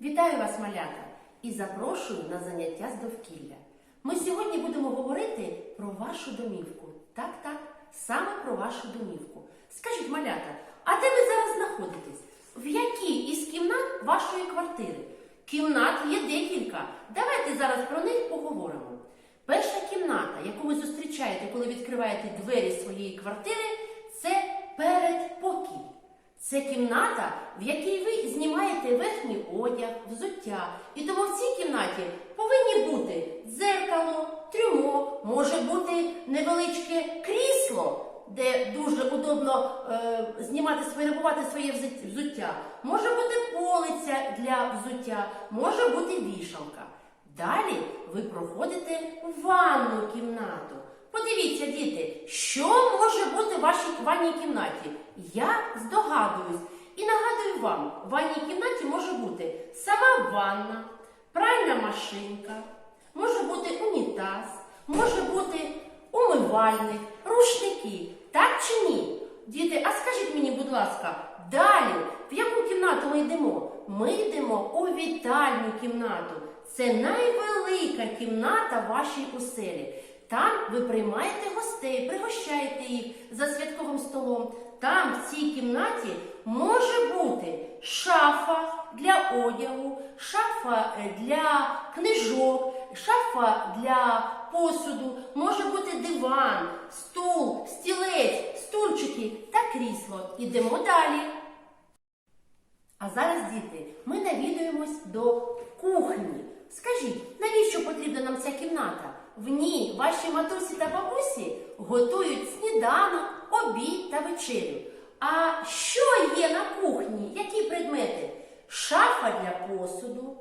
Вітаю вас, малята, і запрошую на заняття з довкілля. Ми сьогодні будемо говорити про вашу домівку. Так, так, саме про вашу домівку. Скажіть, малята, а де ви зараз знаходитесь? В якій із кімнат вашої квартири? Кімнат є декілька. Давайте зараз про них поговоримо. Перша кімната, яку ви зустрічаєте, коли відкриваєте двері своєї квартири, це передпокій. Це кімната, в якій ви знімаєте верхній одяг, взуття. І тому в цій кімнаті повинні бути дзеркало, трюмо, може бути невеличке крісло, де дуже удобно е, знімати своє, своє взуття. Може бути полиця для взуття, може бути вішалка. Далі ви проходите ванну кімнату. Подивіться, діти, що може бути в вашій ванній кімнаті? Я здогадуюсь і нагадую вам, в ванній кімнаті ванна, пральна машинка, може бути унітаз, може бути умивальник, рушники. Так чи ні? Діти, а скажіть мені, будь ласка, далі в яку кімнату ми йдемо? Ми йдемо у вітальну кімнату. Це найвелика кімната вашій оселі. Там ви приймаєте гостей, пригощаєте їх за святковим столом. Там, в цій кімнаті, може бути шафа для одягу, шафа е, для книжок, шафа для посуду, може бути диван, стул, стілець, стульчики та крісло. Ідемо далі. А зараз, діти, ми навідуємось до кухні. Скажіть, навіщо потрібна нам ця кімната? В ній ваші матусі та бабусі готують сніданок, обід та вечерю. А що є на кухні? Які предмети? Шафа для посуду,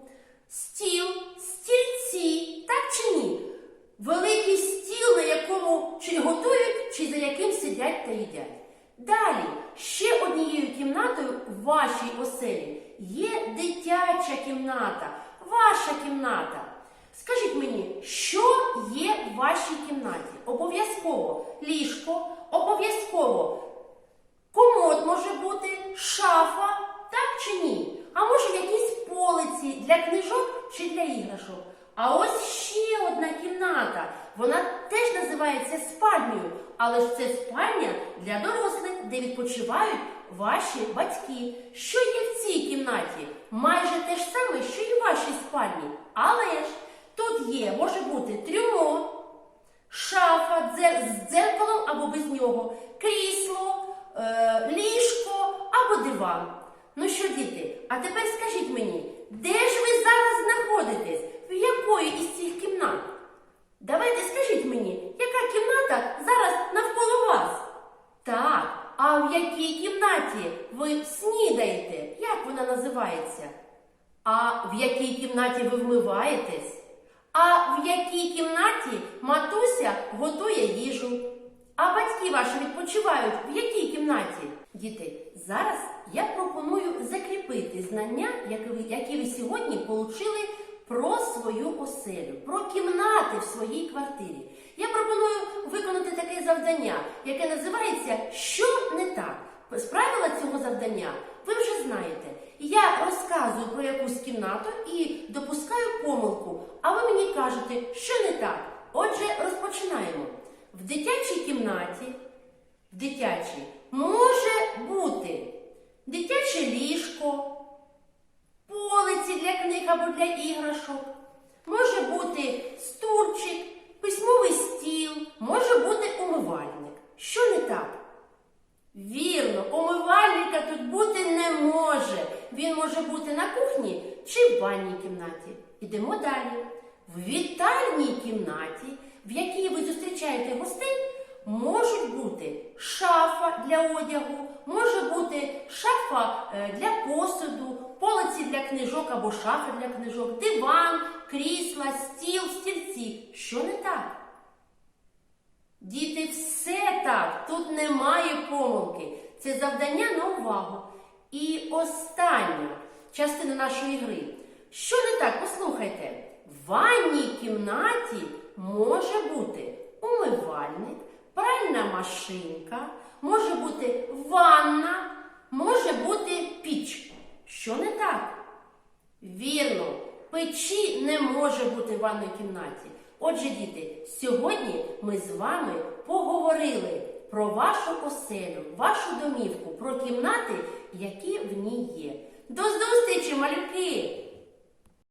стіл, стільці, так чи ні? Великий стіл, на якому чи готують, чи за яким сидять та їдять. Далі, ще однією кімнатою в вашій оселі є дитяча кімната, ваша кімната. Скажіть мені, що є в вашій кімнаті? Обов'язково ліжко, обов'язково комод може бути, шафа, так чи ні? А може якісь полиці для книжок чи для іграшок? А ось ще одна кімната. Вона теж називається спальнею, але ж це спальня для дорослих, де відпочивають ваші батьки. Що є в цій кімнаті? Майже те ж саме, що і в вашій спальні. Але ж тут є, може бути трюмо, шафа з дзеркалом або без нього, крісло, е, ліжко або диван. Ну що, діти, а тепер скажіть мені, де ж ви зараз знаходитесь? Якої із цих кімнат? Давайте скажіть мені, яка кімната зараз навколо вас? Так, а в якій кімнаті ви снідаєте? Як вона називається? А в якій кімнаті ви вмиваєтесь? А в якій кімнаті матуся готує їжу? А батьки ваші відпочивають в якій кімнаті? Діти, зараз я пропоную закріпити знання, які ви, які ви сьогодні отримали про свою оселю, про кімнати в своїй квартирі. Я пропоную виконати таке завдання, яке називається Що не так? З правила цього завдання ви вже знаєте. Я розказую про якусь кімнату і допускаю помилку, а ви мені кажете, що не так. Отже, розпочинаємо. В дитячій кімнаті, в дитячій може бути дитяче ліжко, або для іграшок, може бути стульчик, письмовий стіл, може бути умивальник. Що не так? Вірно, умивальника тут бути не може. Він може бути на кухні чи в ванній кімнаті. Ідемо далі. В вітальній кімнаті, в якій ви зустрічаєте гостей, можуть бути шафа для одягу, може бути шафа е, для посуду, полиці для книжок або шафа для книжок, диван, крісла, стіл, стільці. Що не так? Діти, все так, тут немає помилки. Це завдання на увагу. І остання частина нашої гри. Що не так? Послухайте. В ванній кімнаті може бути умивальник, пральна машинка, може бути ванна. Що не так? Вірно, печі не може бути в ванній кімнаті. Отже, діти, сьогодні ми з вами поговорили про вашу оселю, вашу домівку, про кімнати, які в ній є. До зустрічі, малюки!